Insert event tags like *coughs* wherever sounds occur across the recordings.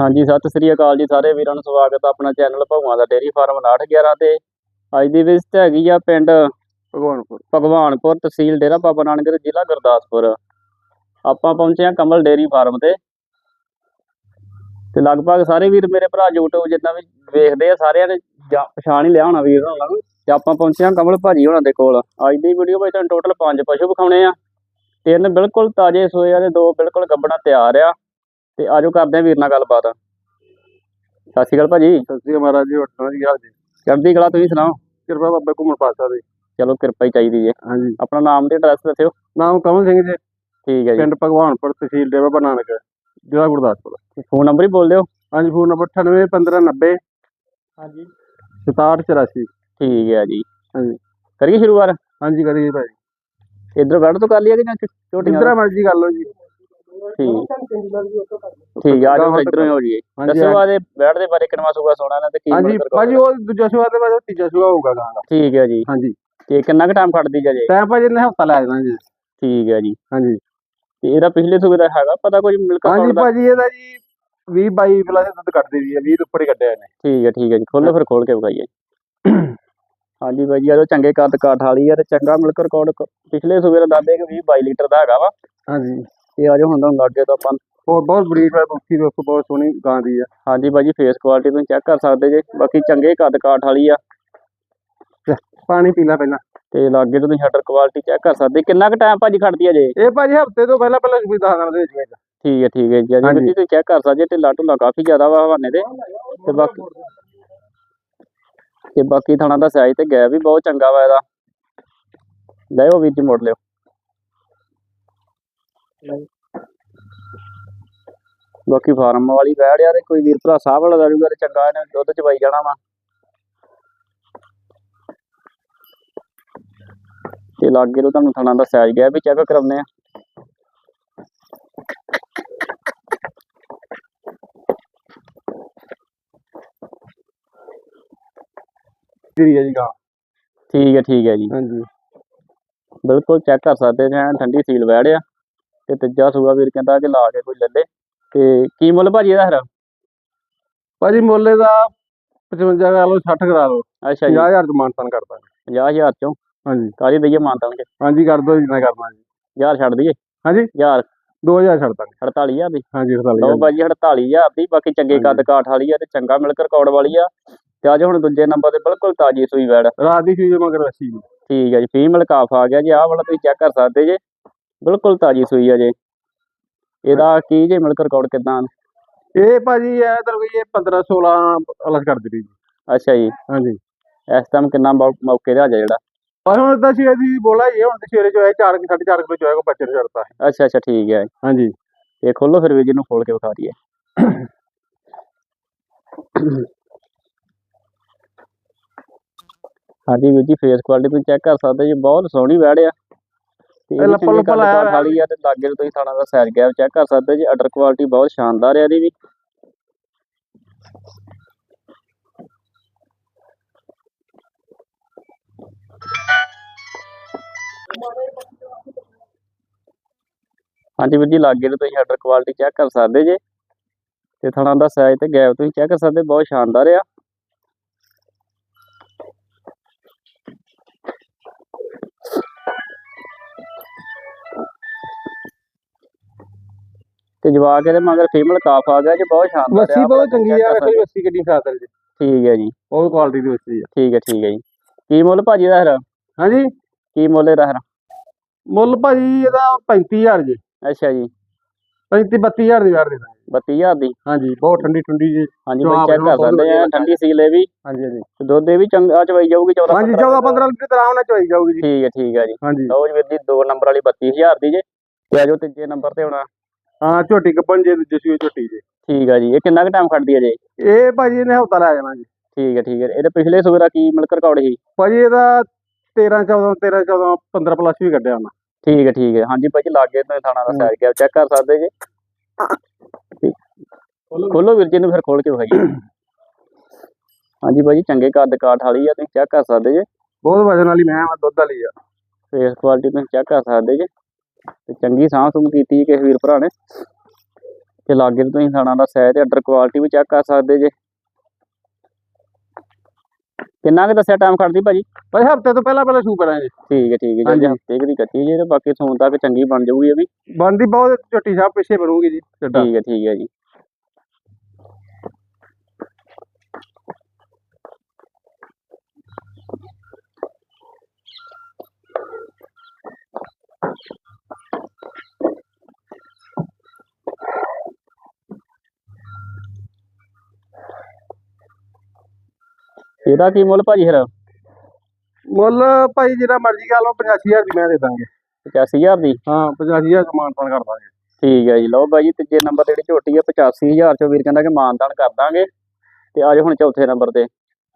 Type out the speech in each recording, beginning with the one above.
ਹਾਂਜੀ ਸਤਿ ਸ੍ਰੀ ਅਕਾਲ ਜੀ ਸਾਰੇ ਵੀਰਾਂ ਨੂੰ ਸਵਾਗਤ ਆ ਆਪਣਾ ਚੈਨਲ ਭਗਵਾਨ ਦਾ ਡੇਅਰੀ ਫਾਰਮ 911 ਤੇ। ਅੱਜ ਦੀ ਵਿਜ਼ਿਟ ਹੈਗੀ ਆ ਪਿੰਡ ਭਗਵਾਨਪੁਰ। ਭਗਵਾਨਪੁਰ ਤਹਿਸੀਲ ਡੇਰਾ ਬਾਬਾ ਨਾਨਕ ਜ਼ਿਲ੍ਹਾ ਗੁਰਦਾਸਪੁਰ। ਆਪਾਂ ਪਹੁੰਚੇ ਆ ਕਮਲ ਡੇਅਰੀ ਫਾਰਮ ਤੇ। ਤੇ ਲਗਭਗ ਸਾਰੇ ਵੀਰ ਮੇਰੇ ਭਰਾ YouTube ਜਿੱਦਾਂ ਵੀ ਵੇਖਦੇ ਆ ਸਾਰਿਆਂ ਨੇ ਪਛਾਣ ਹੀ ਲਿਆ ਹੋਣਾ ਵੀਰ ਹੋਣਾ ਨੂੰ। ਤੇ ਆਪਾਂ ਪਹੁੰਚੇ ਆ ਕਮਲ ਭਾਜੀ ਹੋਣਾ ਦੇ ਕੋਲ। ਅੱਜ ਦੀ ਵੀਡੀਓ ਵਿੱਚ ਤੁਹਾਨੂੰ ਟੋਟਲ 5 ਪਸ਼ੂ ਵਿਖਾਉਣੇ ਆ। ਤਿੰਨ ਬਿਲਕੁਲ ਤਾਜ਼ੇ ਸੋਏ ਆ ਤੇ ਦੋ ਬਿਲਕੁਲ ਗੱਬਣਾ ਤਿਆਰ ਆ। ਤੇ ਆਜੋ ਕਰਦੇ ਆ ਵੀਰ ਨਾਲ ਗੱਲਬਾਤ। ਸਤਿ ਸ਼੍ਰੀ ਅਕਾਲ ਭਾਜੀ। ਸਤਿ ਸ੍ਰੀ ਅਕਾਲ ਮਹਾਰਾਜ ਜੀ ਵਟਣਾ ਜੀ ਹਾਲ ਜੀ? ਚੜ੍ਹਦੀ ਕਲਾ ਤੁਸੀਂ ਸੁਣਾਓ? ਕਿਰਪਾ ਬਾਬਾ ਘੁੰਮਣ ਪਾਸਾ ਦੇ। ਚਲੋ ਕਿਰਪਾ ਹੀ ਚਾਹੀਦੀ ਜੇ। ਹਾਂਜੀ। ਆਪਣਾ ਨਾਮ ਤੇ ਐਡਰੈਸ ਦੱਸਿਓ। ਨਾਮ ਕਮਲ ਸਿੰਘ ਜੀ। ਠੀਕ ਹੈ ਜੀ। ਪਿੰਡ ਭਗਵਾਨਪੁਰ ਤਹਿਸੀਲ ਡੇਰਾ ਬਾਬਾ ਨਾਨਕ ਜ਼ਿਲ੍ਹਾ ਗੁਰਦਾਸਪੁਰ। ਫੋਨ ਨੰਬਰ ਹੀ ਬੋਲ ਦਿਓ। ਹਾਂਜੀ ਫੋਨ ਨੰਬਰ 981590 ਹਾਂਜੀ। 6784 ਠੀਕ ਹੈ ਜੀ। ਹਾਂਜੀ। ਕਰੀਏ ਸ਼ੁਰੂਆਤ? ਹਾਂਜੀ ਕਰੀਏ ਭਾਈ। ਇਧਰ ਬੈਠ ਤੋਂ ਕਰ ਲਿਆ ਕਿ ਜਾਂ ਛੋਟੀਆਂ ਜਿੰਦਰਾ ਮਰਜ਼ੀ ਕਰ ਲਓ ਜੀ। ਠੀਕ। ਆ ਜਾਓ ਇਧਰੋਂ ਹੋ ਜੀਏ ਹਾਂਜੀ ਦੱਸੋ ਆਦੇ ਬੈਠ ਦੇ ਬਾਰੇ ਕਿੰਨਾ ਸੂਗਾ ਸੋਣਾ ਨੇ ਤੇ ਕੀ ਹਾਂਜੀ ਭਾਜੀ ਉਹ ਦੂਜਾ ਸੁਆ ਦੇ ਬਾਅਦ ਉਹ ਤੀਜਾ ਸੁਆ ਹੋਊਗਾ ਗਾਂ ਦਾ। ਠੀਕ ਹੈ ਜੀ। ਹਾਂਜੀ। ਤੇ ਕਿੰਨਾ ਕੁ ਟਾਈਮ ਖੜਦੀ ਜੇ? ਟਾਈਮ ਭਾਜੀ ਨੇ ਹਫਤਾ ਲੈ ਜਾਣਾ ਜੀ। ਠੀਕ ਹੈ ਜੀ। ਹਾਂਜੀ। ਤੇ ਇਹਦਾ ਪਿਛਲੇ ਸੂਬੇ ਦਾ ਹੈਗਾ ਪਤਾ ਕੁਝ ਮਿਲਕ ਹਾਂਜੀ ਦਾ ਭਾਜੀ ਇਹਦਾ ਜੀ 20 22 ਪਲੱਸ ਦੁੱਧ ਕੱਢਦੀ ਵੀ ਹੈ 20 ਦੇ ਉੱਪਰ ਹੀ ਕੱਢਿਆ ਇਹਨੇ। ਠੀਕ ਹੈ ਠੀਕ ਹੈ ਜੀ। ਖੋਲੋ ਫਿਰ ਖੋਲ ਕੇ ਵਿਖਾਈਏ। *coughs* ਹਾਂਜੀ ਬਾਈ ਜੀ ਆ ਜੋ ਚੰਗੇ ਕੱਦ ਕਾਠ ਵਾਲੀ ਆ ਤੇ ਚੰਗਾ ਮਿਲਕ ਰਿਕਾਰਡ ਪਿਛਲੇ ਸੂਬੇ ਦਾ ਦੱਸਦੇ ਕਿ 20 22 ਲੀਟਰ ਦਾ ਹੈਗਾ ਵਾ। ਹਾਂਜੀ। ਤੇ ਆ ਜੋ ਹੁਣ ਤੁਹਾਨੂੰ ਲੱਗੇ ਤਾਂ ਆਪਾਂ ਹੋਰ ਬਹੁਤ ਬਰੀਡ ਹੈ ਬੁੱਕੀ ਵੇਖੋ ਬਹੁਤ ਸੋਹਣੀ ਗਾਂ ਦੀ ਆ ਹਾਂਜੀ ਬਾਈ ਜੀ ਫੇਸ ਕੁਆਲਿਟੀ ਤੁਸੀਂ ਚੈੱਕ ਕਰ ਸਕਦੇ ਜੇ ਬਾਕੀ ਚੰਗੇ ਕੱਦ ਕਾਠ ਵਾਲੀ ਆ। ਪਾਣੀ ਪੀ ਲੈ ਪਹਿਲਾਂ। ਤੇ ਲਾਗੇ ਤੋਂ ਤੁਸੀਂ ਸ਼ਟਰ ਕੁਆਲਿਟੀ ਚੈੱਕ ਕਰ ਸਕਦੇ ਕਿੰਨਾ ਕੁ ਟਾਈਮ ਭਾਜੀ ਖੜਦੀ ਆ ਜੇ? ਇਹ ਭਾਜੀ ਹਫ਼ਤੇ ਤੋਂ ਪਹਿਲਾਂ ਪਹਿਲਾਂ ਸੁਵਿਧਾ ਦਿਨ ਦੇ ਵਿੱਚ ਵਿੱਚ ਠੀਕ ਹੈ ਠੀਕ ਹੈ ਜੀ ਹਾਂਜੀ। ਤੁਸੀਂ ਚੈੱਕ ਕਰ ਸਕਦੇ ਢਿੱਲਾ ਢੁੱਲਾ ਕਾਫੀ ਜ਼ਿਆਦਾ ਵਾ ਹਵਾਨੇ ਦੇ ਤੇ ਬਾਕੀ ਤੇ ਬਾਕੀ ਥਣਾ ਦਾ ਸਾਈਜ਼ ਤੇ ਗੈਪ ਵੀ ਬਹੁਤ ਚੰਗਾ ਵਾ ਇਹਦਾ। ਲਿਓ ਵੀਰ ਜੀ ਮੋੜ ਲਿਓ। ਬਾਕੀ ਫਾਰਮ ਵਾਲੀ ਬੈੜ ਯਾਰ ਕੋਈ ਵੀਰ ਭਰਾ ਸਾਹ ਵਾਲਾ ਦਰੂਗਾ ਤੇ ਚੰਗਾ ਇਹਨੇ ਦੁੱਧ ਚ ਪਾਈ ਜਾਣਾ ਵਾ। ਤੇ ਲਾਗੇ ਤੋਂ ਤੁਹਾਨੂੰ ਥਣਾ ਦਾ ਸਾਈਜ਼ ਗਿਆ ਵੀ ਚੈੱਕ ਕਰਾਉਂਦੇ ਆ। ਜਿਹੜੀ ਹੈ ਜੀ ਗਾਂ। ਠੀਕ ਹੈ ਠੀਕ ਹੈ ਜੀ। ਹਾਂਜੀ। ਬਿਲਕੁਲ ਚੈੱਕ ਕਰ ਸਕਦੇ ਐਨ ਠੰਡੀ ਸੀਲ ਵੈੜ ਆ। ਤੇ ਤੀਜਾ ਸੂਆ ਵੀਰ ਕਹਿੰਦਾ ਕਿ ਲਾ ਕੇ ਕੋਈ ਲੈ ਲੇ। ਤੇ ਕੀ ਮੁੱਲ ਭਾਜੀ ਇਹਦਾ ਫਿਰ? ਭਾਜੀ ਮੁੱਲੇ ਦਾ 55 ਕਰਾ ਲਓ 60 ਕਰਾ ਲਓ। ਅੱਛਾ ਜੀ। 50000 ਚ ਮਾਨਤਾਨ ਕਰਦਾ 50000 ਚੋਂ? ਹਾਂਜੀ। ਕਾਹਦੀ ਦਈਏ ਮਾਨਤਾਂ ਕੇ? ਹਾਂਜੀ ਕਰ ਦੋ ਜਿੰਨਾ ਕਰਨਾ ਜੀ। ਹਜ਼ਾਰ ਛੱਡ ਦਈਏ? ਹਾਂਜੀ। 1000 2000 ਛੱਡ ਦਾਂਗੇ। 48000 ਦੀ? ਹਾਂਜੀ ਲਓ 48000 ਭਾਜੀ 48000 ਦੀ ਬਾਕੀ ਚੰਗੇ ਕੱਦ ਕਾਠ ਵਾਲੀ ਆ ਤੇ ਚੰਗਾ ਮਿਲਕ ਰਿਕਾਰਡ ਵਾਲੀ ਆ। ਤੇ ਅੱਜ ਹੁਣ ਦੂਜੇ ਨੰਬਰ ਤੇ ਬਿਲਕੁਲ ਤਾਜੀ ਸੂਈ ਵੈੜ। ਰਾਤ ਦੀ ਚੀਜ਼ ਮਗਰ ਜੀ ਠੀਕ ਹੈ ਜੀ ਫੀਮੇਲ ਕਾਫ ਆ ਗਿਆ ਜੀ ਆਹ ਵਾਲਾ ਤੁਸੀਂ ਚੈੱਕ ਕਰ ਸਕਦੇ ਜੇ। ਬਿਲਕੁਲ ਤਾਜੀ ਸੂਈ ਆ ਜੇ। ਇਹਦਾ ਕੀ ਜੇ ਮਿਲਕ ਰਿਕਾਰਡ ਕਿਦਾਂ? ਇਹ ਭਾਜੀ ਇਹ ਤਾਂ ਕੋਈ ਇਹ 15 16 ਅਲੱਗ ਕਰ ਦਿੱਤੀ ਜੀ। ਅੱਛਾ ਜੀ। ਹਾਂਜੀ। ਇਸ ਟਾਈਮ ਕਿੰਨਾ ਮੌਕੇ ਤੇ ਆ ਜਿਹੜਾ? ਪਰ ਹੁਣ ਤਾਂ ਸੀ ਇਹਦੀ ਬੋਲਾ ਇਹ ਹੁਣ ਤੇ ਸਵੇਰੇ ਜੋ ਹੈ 4 4.5 ਕਿਲੋ ਜੋ ਹੈ ਕੋ ਬੱਚੇ ਛੱਡਤਾ ਹੈ ਅੱਛਾ ਅੱਛਾ ਠੀਕ ਹੈ। ਹਾਂਜੀ। ਇਹ ਖੋਲੋ ਫਿਰ ਵੀ ਜਿਹਨੂੰ ਖੋਲ ਕੇ ਵਿਖਾ ਦਈਏ। ਹਾਂਜੀ ਵੀਰ ਜੀ ਫੇਸ ਕੁਆਲਿਟੀ ਤੁਸੀਂ ਚੈੱਕ ਕਰ ਸਕਦੇ ਜੀ ਬਹੁਤ ਸੋਹਣੀ ਵੈੜ ਆ। ਇਹ ਲੱਪਲ ਲੱਪਲ ਆਇਆ ਵਾਲੀ ਆ ਤੇ ਲਾਗੇ ਨੂੰ ਤੁਸੀਂ ਥਾਣਾ ਦਾ ਸਾਈਜ਼ ਗੈਪ ਚੈੱਕ ਕਰ ਸਕਦੇ ਜੀ ਅਡਰ ਕੁਆਲਿਟੀ ਬਹੁਤ ਸ਼ਾਨਦਾਰ ਹੈ ਇਹਦੀ ਵੀ। ਹਾਂਜੀ ਵੀਰ ਜੀ ਲਾਗੇ ਨੂੰ ਤੁਸੀਂ ਅਡਰ ਕੁਆਲਿਟੀ ਚੈੱਕ ਕਰ ਸਕਦੇ ਜੇ। ਤੇ ਥਣਾ ਦਾ ਸਾਈਜ਼ ਤੇ ਗੈਪ ਤੁਸੀਂ ਚੈੱਕ ਕਰ ਸਕਦੇ ਬਹੁਤ ਸ਼ਾਨਦਾਰ ਆ। ਤੇ ਜਵਾਕ ਇਹਦੇ ਮਗਰ ਫੀਮੇਲ ਕਾਫ ਆ ਗਿਆ ਜੀ ਬਹੁਤ ਸ਼ਾਨਦਾਰ ਲੱਸੀ ਆ, ਬਹੁਤ ਤੁਸੀਂ ਚੰਗੀ ਆ। ਜੀ ਲੱਸੀ। ਕਿੰਨੀ ਖਾਤਰ ਜੀ ਠੀਕ ਹੈ ਜੀ। ਬਹੁਤ ਕੁਆਲਿਟੀ ਦੀ ਲੱਸੀ ਆ। ਠੀਕ ਹੈ ਠੀਕ ਹੈ ਜੀ। ਕੀ ਮੁੱਲ ਭਾਜੀ ਦਾ ਫਿਰ? ਹਾਂਜੀ? ਕੀ ਮੁੱਲ ਇਹਦਾ ਫਿਰ? ਮੁੱਲ ਭਾਜੀ ਇਹਦਾ 35000 ਜੀ। ਅੱਛਾ ਜੀ। 35 32000 ਦੀ ਵਾਰ ਦੇ ਦਾਂਗੇ। 32000 ਦੀ? ਹਾਂਜੀ ਬਹੁਤ ਠੰਡੀ ਠੰਡੀ ਜੀ। ਹਾਂਜੀ ਭਾਈ ਚੈੱਕ ਕਰ ਬਹੁਤ ਸਕਦੇ ਆ ਠੰਡੀ ਸੀਲ ਇਹ ਵੀ। ਹਾਂਜੀ ਹਾਂਜੀ। ਤੇ ਦੁੱਧ ਇਹ ਵੀ ਚੰਗਾ ਚਵਾਈ ਜਾਊਗੀ 14 ਹਾਂਜੀ 14 15 ਲੀਟਰ ਆਰਾਮ ਨਾਲ ਚੋਈ ਜਾਊਗੀ ਜੀ। ਠੀਕ ਹੈ ਠੀਕ ਹੈ ਜੀ। ਹਾਂਜੀ। ਲਓ ਜੀ ਵੀਰ ਜੀ ਦੋ ਨੰਬਰ ਵਾਲੀ 32000 ਦੀ ਜੇ। ਤੇ ਆਜੋ ਤੀਜੇ ਨੰਬਰ ਤੇ ਹੋਣਾ। ਹਾਂ ਝੋਟੀ ਕੱਪਣ ਜੇ ਦੂਜੇ ਸੂਏ ਝੋਟੀ ਜੀ ਠੀਕ ਹੈ ਜੀ। ਇਹ ਕਿੰਨਾ ਕੁ ਟਾਈਮ ਖੜਦੀ ਹੈ ਜੀ? ਇਹ ਭਾਜੀ ਇਹਨੇ ਹਫਤਾ ਲੈ ਜਾਣਾ ਜੀ। ਠੀਕ ਹੈ ਠੀਕ ਹੈ ਇਹਦੇ ਪਿਛਲੇ ਦਾ ਕੀ ਮਿਲਕ ਰਿਕਾਰਡ ਸੀ? ਭਾਜੀ ਇਹਦਾ 13 14 13 14 15 ਪਲੱਸ ਵੀ ਕੱਢਿਆ ਉਹਨਾਂ। ਠੀਕ ਹੈ ਠੀਕ ਹੈ ਹਾਂਜੀ ਭਾਜੀ ਲਾਗੇ ਤੋਂ ਥਾਣਾ ਦਾ ਸਾਈਜ਼ ਗਿਆ। ਚੈੱਕ ਕਰ ਸਕਦੇ ਜੇ? ਖੋਲੋ ਵੀਰ ਜੀ ਨੂੰ ਫਿਰ ਖੋਲ ਕੇ ਵਿਖਾਈਏ। ਹਾਂਜੀ ਭਾਜੀ ਚੰਗੇ ਕੱਦ ਕਾਠ ਵਾਲੀ ਆ ਤੁਸੀਂ ਚੈੱਕ ਕਰ ਸਕਦੇ ਜੇ? ਬਹੁਤ ਵਜਨ ਵਾਲੀ ਮੈਂ ਆ ਦੁੱਧ ਵਾਲੀ ਆ। ਫੇਸ ਕੁਆਲਿਟੀ ਤੁਸੀਂ ਚੈੱਕ ਕਰ ਸਕਦੇ ਜੇ? ਤੇ ਚੰਗੀ ਸਾਂਭ ਸੁੰਭ ਕੀਤੀ ਕਿਸੇ ਵੀਰ ਭਰਾ ਨੇ। ਤੇ ਲਾਗੇ ਤੋਂ ਤੁਸੀਂ ਥਾਣਾ ਦਾ ਸਾਈਜ਼ ਤੇ ਆਰਡਰ ਕੁਆਲਿਟੀ ਵੀ ਚੈੱਕ ਕਰ ਸਕਦੇ ਜੇ। ਕਿੰਨਾ ਕੁ ਦੱਸਿਆ ਟਾਈਮ ਖੜਦੀ ਭਾਜੀ? ਭਾਈ ਹਫ਼ਤੇ ਤੋਂ ਪਹਿਲਾਂ ਪਹਿਲਾਂ ਸ਼ੂ ਕਰਾਂਗੇ। ਠੀਕ ਹੈ ਠੀਕ ਹੈ ਜੀ। ਹਫ਼ਤੇ ਦੀ ਕੱਟੀ ਜੇ ਤੇ ਬਾਕੀ ਸੌਣ ਤੱਕ ਚੰਗੀ ਬਣ ਜਾਊਗੀ ਇਹ ਵੀ। ਬਣਦੀ ਬਹੁਤ ਝੋਟੀ ਸਾਹਿਬ ਪਿੱਛੇ ਬਣੂਗੀ ਜੀ ਠੀਕ ਹੈ ਠੀਕ ਹੈ ਜੀ। ਇਹਦਾ ਕੀ ਮੁੱਲ ਭਾਜੀ ਫਿਰ? ਮੁੱਲ ਭਾਈ ਜਿਹੜਾ ਮਰਜ਼ੀ ਕਰ ਲਓ 85000 ਦੀ ਮੈਂ ਦੇ ਦਾਂਗੇ। 85000 ਦੀ? ਹਾਂ 85000 ਸਮਾਨ ਪਾਣ ਕਰ ਦਾਂਗੇ। ਠੀਕ ਹੈ ਜੀ ਲਓ ਬਾਈ ਜੀ ਤੀਜੇ ਨੰਬਰ ਤੇ ਜਿਹੜੀ ਝੋਟੀ ਹੈ 85000 ਚੋਂ ਵੀਰ ਕਹਿੰਦਾ ਕਿ ਮਾਨਦਾਨ ਕਰ ਦਾਂਗੇ। ਤੇ ਅੱਜ ਹੁਣ ਚੌਥੇ ਨੰਬਰ ਤੇ।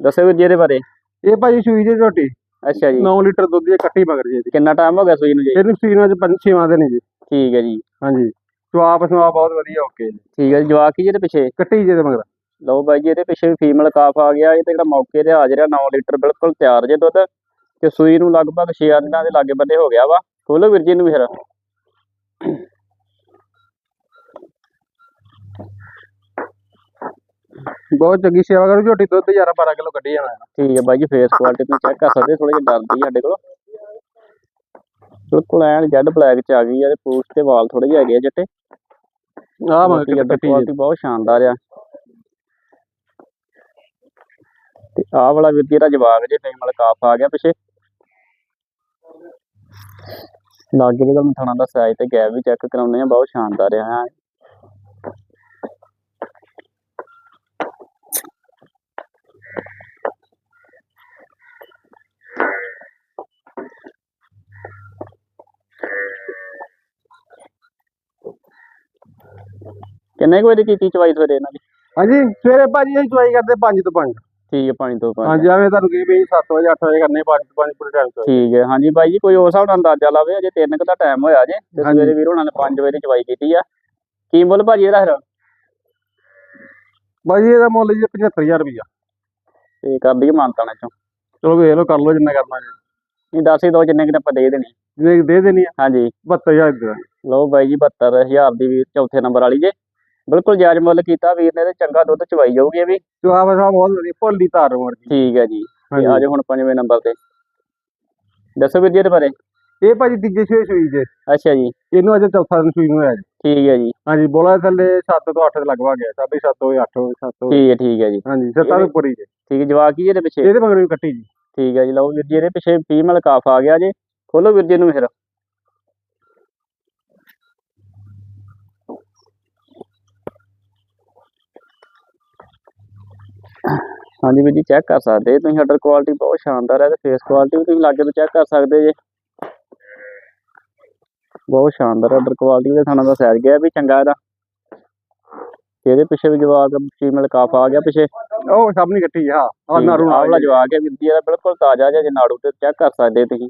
ਦੱਸੋ ਵੀਰ ਜੀ ਇਹਦੇ ਬਾਰੇ। ਇਹ ਭਾਈ ਸੂਈ ਦੀ ਝੋਟੀ। ਅੱਛਾ ਜੀ। 9 ਲੀਟਰ ਦੁੱਧ ਦੀ ਕੱਟੀ ਮਗਰ ਜੀ ਕਿੰਨਾ ਟਾਈਮ ਹੋ ਗਿਆ ਸੂਈ ਨੂੰ ਜੀ? ਇਹਨੂੰ ਸੀਨਾਂ ਚ ਪੰਜ ਛੇਵਾਂ ਦੇ ਨੇ ਜੀ। ਠੀਕ ਹੈ ਜੀ। ਹਾਂਜੀ। ਸਵਾਪ ਸਵਾਪ ਬਹੁਤ ਵਧੀਆ ਓਕੇ ਠੀਕ ਹੈ ਜੀ ਜਵਾਕ ਕੀ ਜੀ ਇਹਦੇ ਪਿੱਛੇ? ਕੱਟੀ ਜੇ ਦੇ ਮਗਰ। ਲਓ ਬਾਈ ਜੀ ਇਹਦੇ ਪਿੱਛੇ ਵੀ ਫੀਮੇਲ ਕਾਫ ਆ ਗਿਆ ਇਹ ਤੇ ਜਿਹੜਾ ਮੌਕੇ ਤੇ ਹਾਜ਼ਰ ਆ 9 ਲੀਟਰ ਬਿਲਕੁਲ ਤਿਆਰ ਜੇ ਦੁੱਧ ਤੇ ਸੂਈ ਨੂੰ ਲਗਭਗ 6 ਦਿਨਾਂ ਦੇ ਲਾਗੇ ਬੰਦੇ ਹੋ ਗਿਆ ਵਾ। ਖੋਲੋ ਵੀਰ ਜੀ ਨੂੰ ਵੀ ਫਿਰ। ਬਹੁਤ ਚੰਗੀ ਸੇਵਾ ਕਰੂ ਝੋਟੀ ਦੁੱਧ 11 12 ਕਿਲੋ ਕੱਢੀ ਜਾਣਾ ਠੀਕ ਹੈ ਬਾਈ ਜੀ ਫੇਸ ਕੁਆਲਿਟੀ ਤੁਸੀਂ ਚੈੱਕ ਕਰ ਸਕਦੇ ਥੋੜੀ ਜਿਹੀ ਡਰਦੀ ਸਾਡੇ ਕੋਲ। ਬਿਲਕੁਲ ਐਨ ਜੈਡ ਬਲੈਕ ਚ ਆ ਗਈ ਆ ਤੇ ਪੂਛ ਤੇ ਵਾਲ ਥੋੜੇ ਜਿਹੇ ਹੈਗੇ ਆ ਚਿੱਟੇ ਆਹ ਕੁਆਲਿਟੀ ਬਹੁਤ ਸ਼ਾਨਦਾਰ ਆ। ਤੇ ਆਹ ਵਾਲਾ ਵੀਰ ਜੀ ਜਵਾਗ ਜੇ ਫੀਮੇਲ ਕਾਫ ਆ ਗਿਆ ਪਿੱਛੇ। ਲਾਗੇ ਦੇ ਤੁਹਾਨੂੰ ਥਣਾ ਦਾ ਸਾਈਜ਼ ਤੇ ਗੈਪ ਵੀ ਚੈੱਕ ਕਰਾਉਂਦੇ ਆ ਬਹੁਤ ਸ਼ਾਨਦਾਰ ਆ ਕਿੰਨੇ ਕੁ ਵਜੇ ਕੀਤੀ ਚਵਾਈ ਸਵੇਰੇ ਇਹਨਾਂ ਦੀ? ਹਾਂਜੀ, ਸਵੇਰੇ ਭਾਜੀ ਅਸੀਂ ਚੁਆਈ ਕਰਦੇ 5 ਤੋਂ 5 ਠੀਕ ਹੈ ਪਾਣੀ ਤੋਂ ਪੰਜ ਹਾਂਜੀ ਆਵੇਂ ਤੁਹਾਨੂੰ ਕੀ ਵੀ 7 ਵਜੇ 8 ਵਜੇ ਕਰਨੇ 5 ਤੋਂ 5 ਪੂਰੇ ਟਾਈਮ ਤੋਂ। ਠੀਕ ਹੈ ਹਾਂਜੀ ਬਾਈ ਜੀ ਕੋਈ ਉਸ ਹਿਸਾਬ ਨਾਲ ਅੰਦਾਜ਼ਾ ਲਾਵੇ ਅਜੇ 3 ਕੁ ਦਾ ਟਾਈਮ ਹੋਇਆ ਜੇ ਤੇ। ਸਵੇਰੇ ਵੀਰ ਉਹਨਾਂ ਨੇ 5 ਵਜੇ ਦੀ ਚਵਾਈ ਕੀਤੀ ਆ। ਕੀ ਮੁੱਲ ਭਾਜੀ ਇਹਦਾ ਫਿਰ? ਭਾਜੀ ਇਹਦਾ ਮੁੱਲ ਜੀ 75000 ਰੁਪਇਆ ਤੇ ਕਰ ਦਈਏ ਮਾਨਤਾ ਨਾਲ ਚੋਂ। ਚਲੋ ਵੇਖ ਲਓ ਕਰ ਲਓ ਜਿੰਨਾ ਕਰਨਾ ਜੀ। ਨਹੀਂ ਦੱਸ ਹੀ ਦੋ ਜਿੰਨੇ ਕਿ ਆਪਾਂ ਦੇ ਦੇਣੀ। ਕੁ ਦੇ ਦੇਣੀ ਆ। ਹਾਂਜੀ। 72000 ਦੀ ਲਓ ਬਾਈ ਜੀ 72000 ਦੀ ਵੀਰ ਚੌਥੇ ਨੰਬਰ ਵਾਲੀ ਜੇ। ਬਿਲਕੁਲ ਜਾਇਜ਼ ਮੁੱਲ ਕੀਤਾ ਵੀਰ ਨੇ ਤੇ ਚੰਗਾ ਦੁੱਧ ਚਵਾਈ ਜਾਊਗੀ ਇਹ ਵੀ। ਜਵਾਬ ਸਾਹਿਬ ਬਹੁਤ ਵਧੀਆ ਭੋਲੀ ਧਾਰ ਮਰ ਜੀ। ਠੀਕ ਹੈ ਜੀ। ਤੇ ਹਾਂਜੀ। ਆਜੋ ਹੁਣ ਪੰਜਵੇਂ ਨੰਬਰ ਤੇ। ਦੱਸੋ ਵੀਰ ਜੀ ਇਹਦੇ ਬਾਰੇ। ਇਹ ਭਾਜੀ ਤੀਜੇ ਸੂਏ ਸੂਈ ਜੇ। ਅੱਛਾ ਜੀ। ਇਹਨੂੰ ਅਜੇ ਚੌਥਾ ਦਿਨ ਸੂਈ ਨੂੰ ਹੋਇਆ ਜੀ। ਠੀਕ ਹੈ ਜੀ। ਹਾਂਜੀ ਬੋਲਾ ਥੱਲੇ 7 ਤੋਂ 8 ਦੇ ਲਗਭਗ ਗਿਆ ਸਾਢੇ 7 ਹੋਏ 8 ਹੋਏ 7 ਹੋਏ। ਠੀਕ ਹੈ ਠੀਕ ਹੈ ਜੀ। ਹਾਂਜੀ ਸੱਤਾਂ ਤੋਂ ਉੱਪਰ ਹੀ ਜੇ। ਠੀਕ ਹੈ ਜਵਾਕ ਕੀ ਇਹਦੇ ਪਿੱਛੇ। ਇਹਦੇ ਮਗਰ ਵੀ ਕੱਟੀ ਜੀ। ਠੀਕ ਹੈ ਜੀ ਲਓ ਵੀਰ ਜੀ ਇਹਦੇ ਪਿੱਛੇ ਫੀਮੇਲ ਕਾਫ ਆ ਗਿਆ ਜੇ। ਖੋਲੋ ਵੀਰ ਜੀ ਨੂੰ ਫਿਰ। ਹਾਂਜੀ ਵੀਰ ਜੀ ਚੈੱਕ ਕਰ ਸਕਦੇ ਤੁਸੀਂ ਆਰਡਰ ਕੁਆਲਿਟੀ ਬਹੁਤ ਸ਼ਾਨਦਾਰ ਹੈ ਤੇ ਫੇਸ ਕੁਆਲਿਟੀ ਵੀ ਤੁਸੀਂ ਲਾਗੇ ਤੋਂ ਚੈੱਕ ਕਰ ਸਕਦੇ ਜੇ। ਬਹੁਤ ਸ਼ਾਨਦਾਰ ਆਰਡਰ ਕੁਆਲਿਟੀ ਦੇ ਥਾਣਾ ਦਾ ਸੈਰ ਗਿਆ ਵੀ ਚੰਗਾ ਇਹਦਾ। ਇਹਦੇ ਪਿੱਛੇ ਵੀ ਜਵਾਕ ਫੀਮੇਲ ਕਾਫ ਆ ਗਿਆ ਪਿੱਛੇ। ਉਹ ਸਭ ਨਹੀਂ ਹਾਂ ਆ ਨਾਰੂ ਆਹ ਵਾਲਾ ਜਵਾਕ ਹੈ ਵੀਰ ਜੀ ਇਹਦਾ ਬਿਲਕੁਲ ਤਾਜ਼ਾ ਜਿਹਾ ਜੇ ਨਾੜੂ ਤੇ ਚੈੱਕ ਕਰ ਸਕਦੇ ਤੁਸੀਂ।